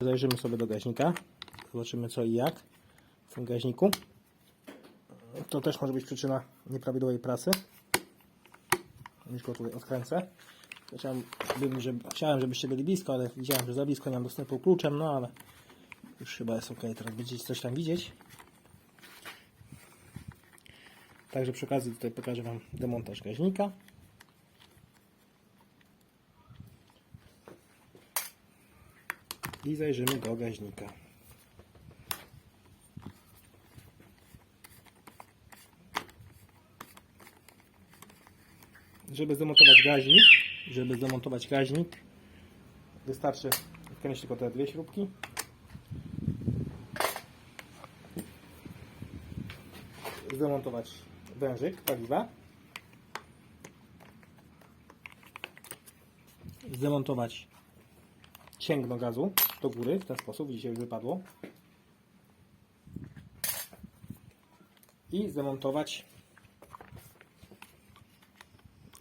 Zajrzymy sobie do gaźnika. Zobaczymy co i jak w tym gaźniku. To też może być przyczyna nieprawidłowej pracy. Już go tutaj odkręcę. Chciałem, bym, żeby, chciałem, żebyście byli blisko, ale widziałem, że za blisko nie mam dostępu kluczem, no ale już chyba jest ok. Teraz będziecie coś tam widzieć. Także przy okazji tutaj pokażę Wam demontaż gaźnika. I zajrzymy do gaźnika. Żeby zamontować gaźnik, żeby zamontować gaźnik, wystarczy wkręcić tylko te dwie śrubki. Zamontować wężyk paliwa. Zamontować cięgno gazu do góry w ten sposób, widzicie już wypadło. I zamontować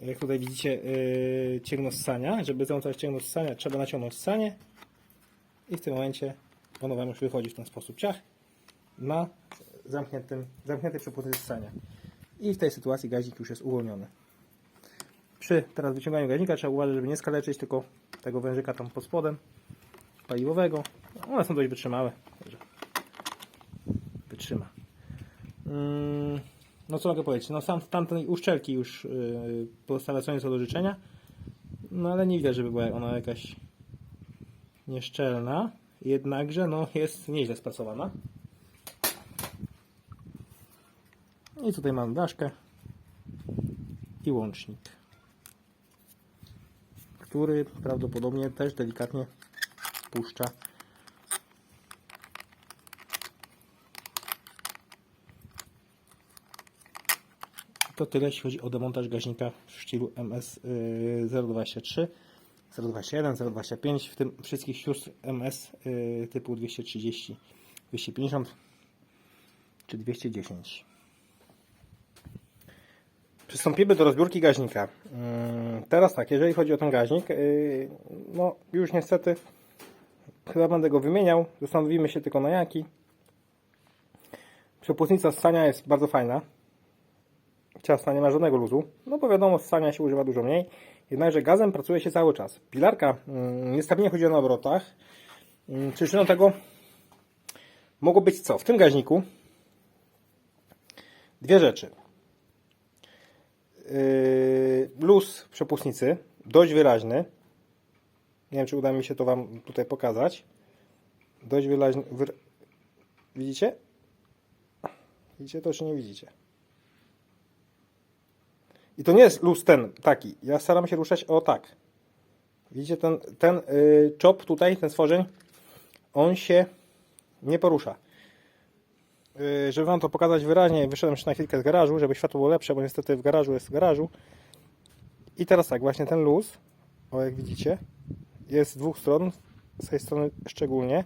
jak tutaj widzicie yy, cięgno ssania. Żeby zamontować cięgno ssania trzeba naciągnąć ssanie i w tym momencie ono Wam już wychodzi w ten sposób ciach na zamkniętym, zamkniętej przepustce ssania. I w tej sytuacji gazik już jest uwolniony. Przy teraz wyciąganiu gazika trzeba uważać, żeby nie skaleczyć tylko tego wężyka tam pod spodem paliwowego. One są dość wytrzymałe. Wytrzyma. Mm, no co mogę powiedzieć? No sam tamtej uszczelki już yy, pozostawia co nieco do życzenia. No ale nie widać, żeby była ona jakaś nieszczelna. Jednakże no jest nieźle spracowana. I tutaj mam blaszkę i łącznik, który prawdopodobnie też delikatnie puszcza. To tyle, jeśli chodzi o demontaż gaźnika w stylu MS y, 023, 021, 025, w tym wszystkich sióstr MS y, typu 230, 250 czy 210. Przystąpimy do rozbiórki gaźnika. Mm, Teraz tak, jeżeli chodzi o ten gaźnik, yy, no już niestety chyba będę go wymieniał. Zastanowimy się tylko na jaki. Przepustnica ssania jest bardzo fajna. Ciasna, nie ma żadnego luzu. No bo wiadomo, ssania się używa dużo mniej. Jednakże gazem pracuje się cały czas. Pilarka mm, niestabilnie chodzi na obrotach. Mm, Przyczyną tego mogło być co? W tym gaźniku dwie rzeczy. Yy, luz przepustnicy dość wyraźny. Nie wiem, czy uda mi się to Wam tutaj pokazać. Dość wyraźny. Wyra... Widzicie? Widzicie to, czy nie widzicie? I to nie jest luz ten taki. Ja staram się ruszać o tak. Widzicie ten, ten yy, czop tutaj, ten stworzeń? On się nie porusza. Yy, żeby Wam to pokazać wyraźnie, wyszedłem jeszcze na chwilkę z garażu, żeby światło było lepsze, bo niestety w garażu jest w garażu. I teraz tak, właśnie ten luz, o jak widzicie, jest z dwóch stron, z tej strony szczególnie.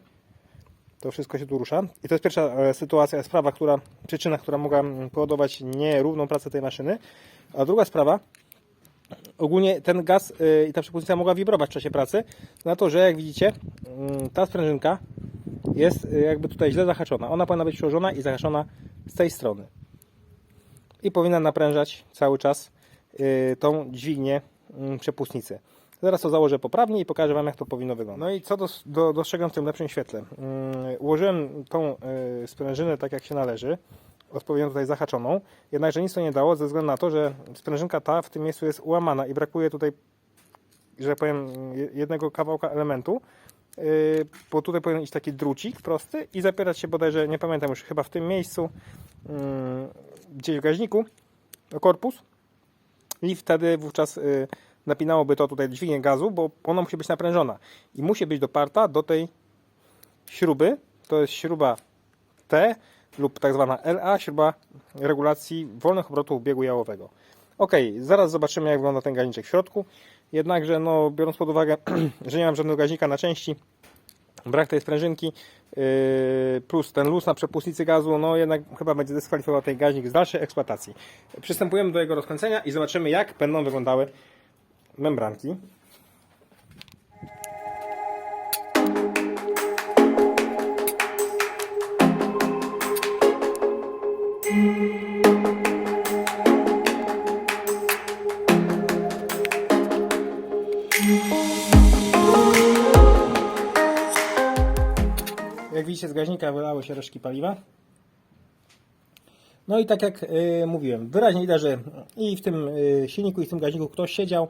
To wszystko się tu rusza. I to jest pierwsza e, sytuacja, sprawa, która, przyczyna, która mogła mm, powodować nierówną pracę tej maszyny. A druga sprawa, ogólnie ten gaz y, i ta przepustnica mogła wibrować w czasie pracy, na to, że jak widzicie, mm, ta sprężynka jest y, jakby tutaj źle zahaczona. Ona powinna być przełożona i zahaczona z tej strony. I powinna naprężać cały czas tą dźwignię mm, przepustnicy. Zaraz to założę poprawnie i pokażę Wam, jak to powinno wyglądać. No i co do, do, dostrzegam w tym lepszym świetle? Yy, ułożyłem tą yy, sprężynę tak, jak się należy. Odpowiednio tutaj zahaczoną. Jednakże nic to nie dało, ze względu na to, że sprężynka ta w tym miejscu jest ułamana i brakuje tutaj, że tak powiem, je- jednego kawałka elementu. Yy, bo tutaj powinien iść taki drucik prosty i zapierać się bodajże, nie pamiętam już, chyba w tym miejscu, yy, gdzieś w gaźniku, korpus i wtedy wówczas y, napinałoby to tutaj dźwignię gazu, bo ona musi być naprężona i musi być doparta do tej śruby, to jest śruba T lub tak zwana LA, śruba regulacji wolnych obrotów biegu jałowego. Ok, zaraz zobaczymy jak wygląda ten gaźniczek w środku, jednakże no, biorąc pod uwagę, że nie mam żadnego gaźnika na części, brak tej sprężynki yy, plus ten luz na przepustnicy gazu, no jednak chyba będzie dyskwalifikował ten gaźnik z dalszej eksploatacji. Przystępujemy do jego rozkręcenia i zobaczymy jak będą wyglądały membranki. Jak widzicie z gaźnika wylały się resztki paliwa. No i tak jak y, mówiłem, wyraźnie widać, że i w tym y, silniku, i w tym gaźniku ktoś siedział.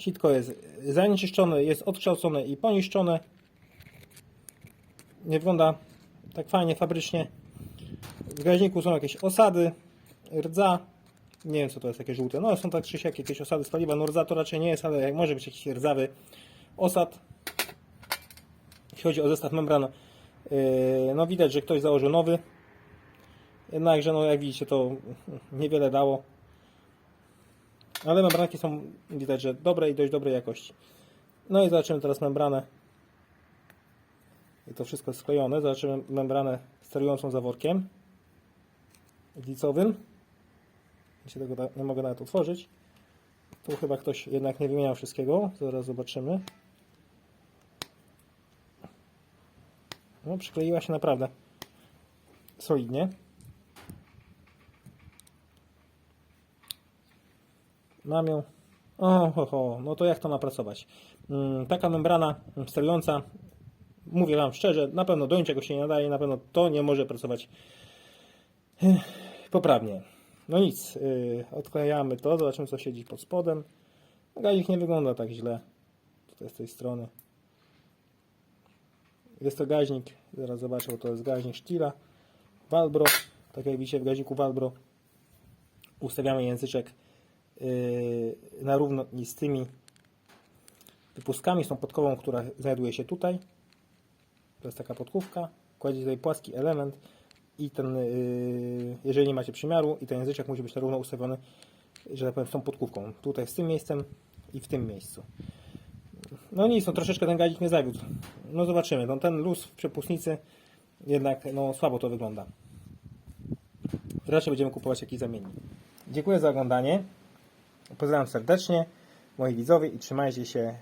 Sitko jest zanieczyszczone, jest odkształcone i poniszczone. Nie wygląda tak fajnie fabrycznie. W gaźniku są jakieś osady, rdza. Nie wiem co to jest, takie żółte. No są tak czy siak jakieś osady z paliwa. No rdza to raczej nie jest, ale może być jakiś rdzawy osad. Jeśli chodzi o zestaw membran, yy, no widać, że ktoś założył nowy. Jednakże, no jak widzicie, to niewiele dało. Ale membranki są, widać, że dobre i dość dobrej jakości. No i zobaczymy teraz membranę. I to wszystko jest sklejone. Zobaczymy membranę sterującą zaworkiem glicowym. Ja się tego nie mogę nawet otworzyć. Tu chyba ktoś jednak nie wymieniał wszystkiego. Zaraz zobaczymy. No, przykleiła się naprawdę solidnie. Ją. O, ho, ho. no to jak to napracować? Mm, taka membrana sterująca, mówię Wam szczerze, na pewno do niczego się nie nadaje, na pewno to nie może pracować eh, poprawnie. No nic, yy, odklejamy to, zobaczymy co siedzi pod spodem. Gazik nie wygląda tak źle. Tutaj z tej strony. Jest to gaźnik, zaraz zobaczę, to jest gaźnik Stila. Valbro, tak jak widzicie w gaziku Valbro. Ustawiamy języczek na równo z tymi wypustkami, z tą podkową, która znajduje się tutaj. To jest taka podkówka. Kładziecie tutaj płaski element i ten, yy, jeżeli nie macie przymiaru i ten języczek musi być na równo ustawiony, że tak powiem, z tą podkówką. Tutaj z tym miejscem i w tym miejscu. No nic, no troszeczkę ten gazik mnie zawiódł. No zobaczymy. No ten luz w przepustnicy jednak no słabo to wygląda. Raczej będziemy kupować jakiś zamiennik. Dziękuję za oglądanie. Pozdrawiam serdecznie moi widzowie i trzymajcie się.